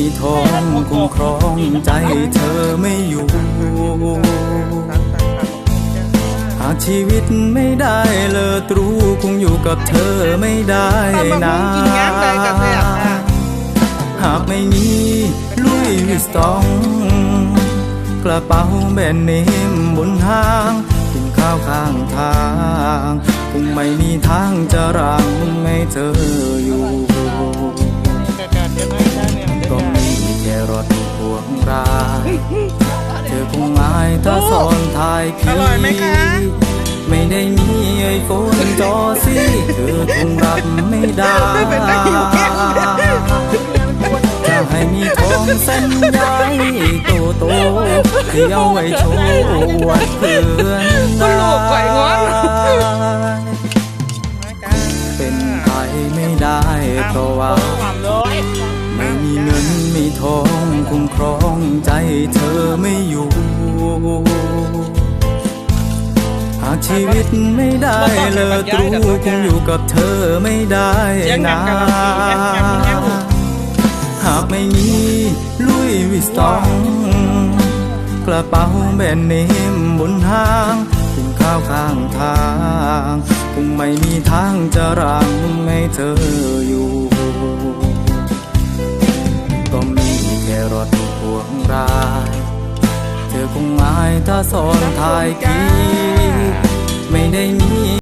มีทองคุ้มครองใจเธอไม่อยู่ หากชีวิตไม่ได้เลิศรู้คงอยู่กับเธอไม่ได้นะกินงานหากไม่มีลุยวิสตอง กระเป๋าแบรนด์เนมบนห้างกินข้าวข้างทาง คงไม่มีทางจะรังให้เธอ อายถ้าสอนทายอพี่ร่อยไหมคะไม่ได้มีไอโฟนจอสิเธอคงรับไม่ได้เป็นตะหิวแก้มจะให้มีทองเส้นใหญ่โตโตๆที่เอาไว้โชว์อวดเพื่อนคุณลูกไก่งอนเป็นไปไม่ได้เพราะว่าความเลยไม่มีเงินมีทองคุ้มครองใจเธอไม่อยู่ หากชีวิตไม่ได้เลิศรู้คงอยู่กับเธอไม่ได้นะหากไม่มีลุยวิสตอง กระเป๋าแบรนด์เนมบนห้างกินข้าวข้างทาง คงไม่มีทางจะรังให้เธ ถ้าสอนทายกีไม่ได้มี